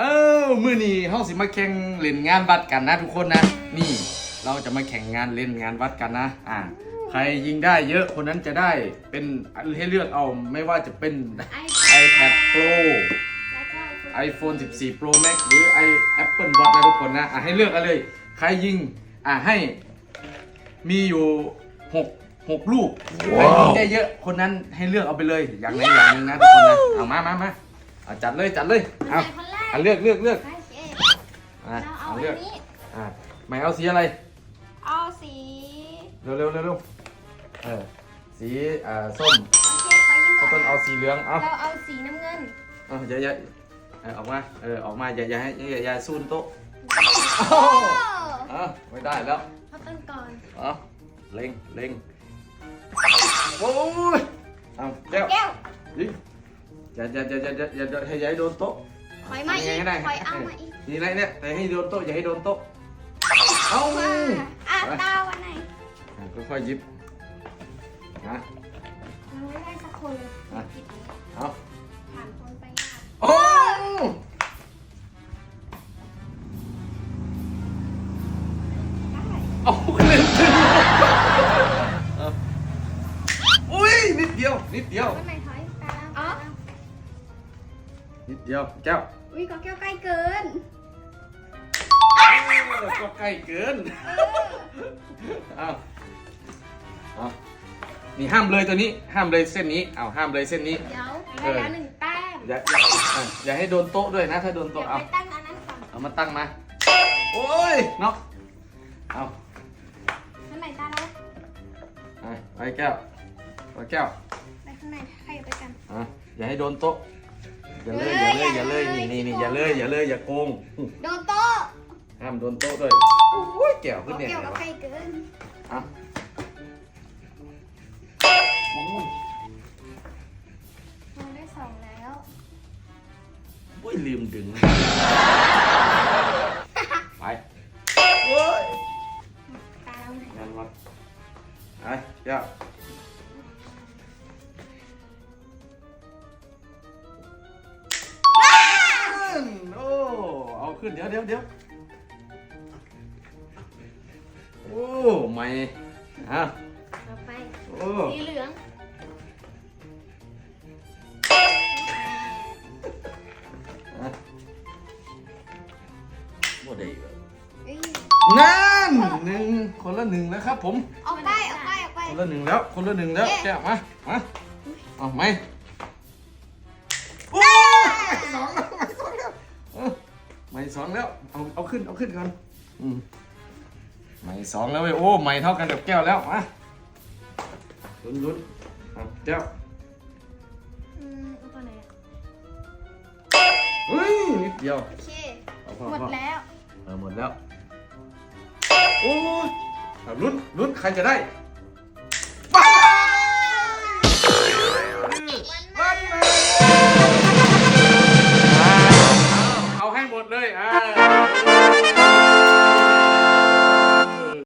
เออมื้อนี้เฮาสิมาแข่งเล่นงานวัดกันนะทุกคนนะ นี่เราจะมาแข่งงานเล่นงานวัดกันนะ อ่า ใครยิงได้เยอะคนนั้นจะได้เป็นให้เลือกเอาไม่ว่าจะเป็น iPad Pro แล้วก็ iPhone 14 Pro Max หรือ i Apple Watch นะทุกคนนะ อะให้เลือกกันเลย ใครยิง อะให้มีอยู่6 6ลูกใครยิงได้เยอะคนนั้นให้เลือกเอาไปเลย อย่างไหนอย่างหนึงนะทุกคนนะ เอามามามาเอาจัดเลยจัดเลย เอาเอาคนแรกเอาเลือกเลือกเลือกโอเคอะเราเอาเอาอันเลือกนี้ อะไม่เอาสีอะไร เอาสีเร็วเร็วเร็วเร็วเออสีอ่าส้มโอเคขอยิงเขาก่ต้อนนเอาสีเหลืองเอาเราเอาสีน้ำเงินเอาอย่าอย่าเออออกมาเออออกมาอย่าอย่าให้อย่าอย่าซูนโต๊ะโอ้เอาไม่ได้แล้วเอาต้นก่อนเอาเล็งเล็งโอ้ยเอาแก้วแก้วยิงอย่าอย่าอย่าอย่าอย่าอย่าอย่าให้อย่าให้โดนโต๊ะ ถอยมาอีกทำยังไงให้ได้ถอยเอามาอีกนี่ไรเนี่ยแต่ให้โดนโต๊ะอย่าให้โดนโต๊ะเอามาอะตาวันไหนอะค่อยๆหยิบนะยังไม่ได้สักคนเลยอะเอาผ่านคนไปยากโอ้เอาเล่นถึงเอาอุ้ยนิดเดียวนิดเดียววันไหนถอยตาอ๋อ นิดเดียวแก้วอุ้ยก็แก้วใกล้เกินเออก็ใกล้เกินเอาเอานี่ห้ามเลยตัวนี้ห้ามเลยเส้นนี้เอาห้ามเลยเส้นนี้ เดี๋ยวได้แล้วหนึ่งแต้มอย่าอย่าอะอย่าให้โดนโต๊ะด้วยนะ ถ้าโดนเดี๋ยโต๊ะวเอาไปตั้งอันนั้นก่อนเอามาตั้งมาโอ้ยน็อกเอาวันไหนตาเราไปไปแก้วไปแก้วไปข้างในใครไปกัน อะอย่าให้โดนโต๊ะ อย่าเลยเอ้อย่ายเลยอย่าเลยอย่าเลยนี่นี่นี่ขี้อย่าโกงเลยอย่าเลยอย่าโกงโดนโต๊ะห้ามโดนโต๊ะด้วยโอ้ยแก้วขึ้นก็เนี่ยแก้วก็วะใกล้เกินเอะโอ้ยเราได้สองแล้วโอ้ยลืมดึงไปโอ้ยตาเราไหนงานวัดไปแก้ วโอ้เอาขึ้นเดี๋ยวเดี๋ยวเดี๋ยวโอ้ไม่อะต่อไปโอ้สีเหลืองอะบ่ได้แบบเอ้ยนั่นหนึ่งคนละหนึ่งแล้วครับผม ออกไปออกไปออกไป คนละหนึ่งแล้ว คนละหนึ่งแล้วแก้วมามาเอาไหม สองแล้วเอาเอาขึ้นเอาขึ้นก่อนอืมไม่สองแล้วเว้ยโอ้ไม่เท่ากันกับแก้วแล้วมาลุ้นลุ้นเอาแก้วอืมเอาตัวไหนอะเฮ้ยนิดเดียวโอเค เอาพอหมดพอแล้ว เออหมดแล้วโอ้ยเอาลุ้นลุ้นใครจะได้